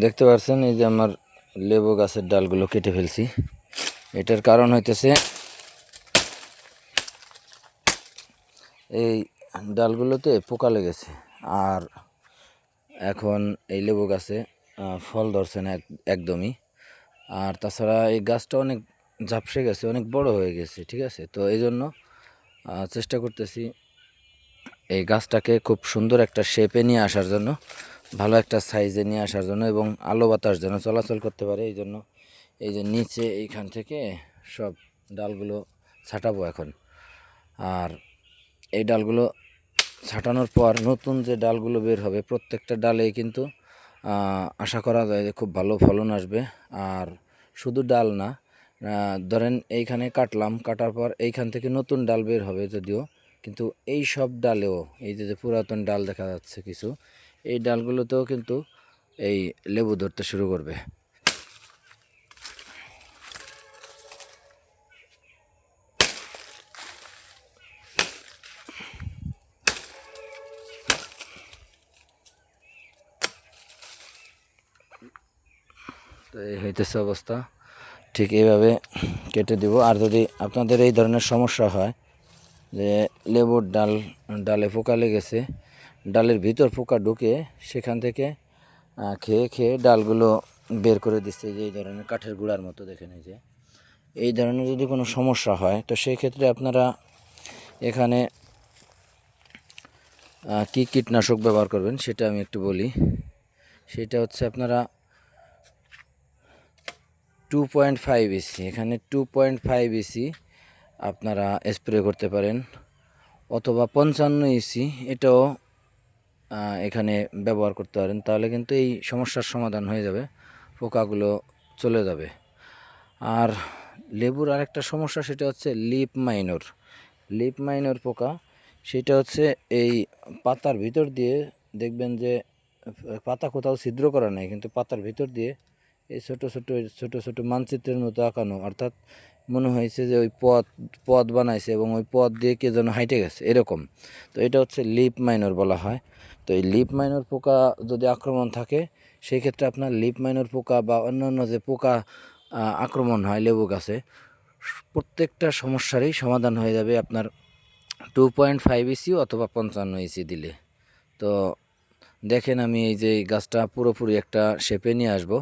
দেখতে পাচ্ছেন এই যে আমার লেবু গাছের ডালগুলো কেটে ফেলছি। এটার কারণ হইতেছে, এই ডালগুলোতে পোকা লেগেছে। আর এখন এই লেবু গাছে ফল ধরছে না এক- একদমই। আর তাছাড়া এই গাছটা অনেক ঝাপসে গেছে, অনেক বড় হয়ে গেছে, ঠিক আছে? তো এই জন্য চেষ্টা করতেছি এই গাছটাকে খুব সুন্দর একটা শেপে নিয়ে আসার জন্য। ভালো একটা সাইজে নিয়ে আসার জন্য এবং আলো বাতাস যেন চলাচল করতে পারে, এই জন্য এই যে নিচে এইখান থেকে সব ডালগুলো ছাটাবো এখন। আর এই ডালগুলো ছাটানোর পর নতুন যে ডালগুলো বের হবে, প্রত্যেকটা ডালেই কিন্তু আশা করা যায় যে খুব ভালো ফলন আসবে। আর শুধু ডাল না ধরেন এইখানে কাটলাম, কাটার পর এইখান থেকে নতুন ডাল বের হবে যদিও, কিন্তু এই সব ডালেও, এই যে যে পুরাতন ডাল দেখা যাচ্ছে কিছু এই ডালগুলোতেও কিন্তু এই লেবু ধরতে শুরু করবে। তো এই হইতেছে অবস্থা। ঠিক এইভাবে কেটে দিব। আর যদি আপনাদের এই ধরনের সমস্যা হয় যে লেবুর ডাল, ডালে পোকা লেগেছে ডালের ভিতর পোকা ঢুকে সেখান থেকে খেয়ে খেয়ে ডালগুলো বের করে দিচ্ছে যে এই ধরনের কাঠের গুঁড়ার মতো দেখে এই যে। এই ধরনের যদি কোনো সমস্যা হয়, তো সেই ক্ষেত্রে আপনারা এখানে কী কীটনাশক ব্যবহার করবেন সেটা আমি একটু বলি। সেটা হচ্ছে আপনারা টু পয়েন্ট ফাইভ ইসি এখানে টু পয়েন্ট ফাইভ ইসি আপনারা স্প্রে করতে পারেন, অথবা পঞ্চান্ন ইসি এটাও এখানে ব্যবহার করতে পারেন, তাহলে কিন্তু এই সমস্যার সমাধান হয়ে যাবে, পোকাগুলো চলে যাবে। আর লেবুর আরেকটা সমস্যা সেটা হচ্ছে লিপ মাইনর। লিপ মাইনর পোকা, সেটা হচ্ছে এই পাতার ভিতর দিয়ে দেখবেন যে, পাতা কোথাও ছিদ্র করা নেই, কিন্তু পাতার ভিতর দিয়ে এই ছোটো ছোটো ছোটো ছোটো মানচিত্রের মতো আঁকানো, অর্থাৎ মনে হয়েছে যে ওই পথ পথ বানাইছে এবং ওই পথ দিয়ে কে যেন হাইটে গেছে, এরকম। তো এটা হচ্ছে লিপ মাইনর বলা হয়। তো এই লিপ মাইনর পোকা যদি আক্রমণ থাকে, সেই ক্ষেত্রে আপনার লিপ মাইনর পোকা বা অন্যান্য যে পোকা আক্রমণ হয় লেবু গাছে, প্রত্যেকটা সমস্যারই সমাধান হয়ে যাবে আপনার টু পয়েন্ট ফাইভ ইসি অথবা পঞ্চান্ন ইসি দিলে। তো দেখেন আমি এই যে গাছটা পুরোপুরি একটা শেপে নিয়ে আসব।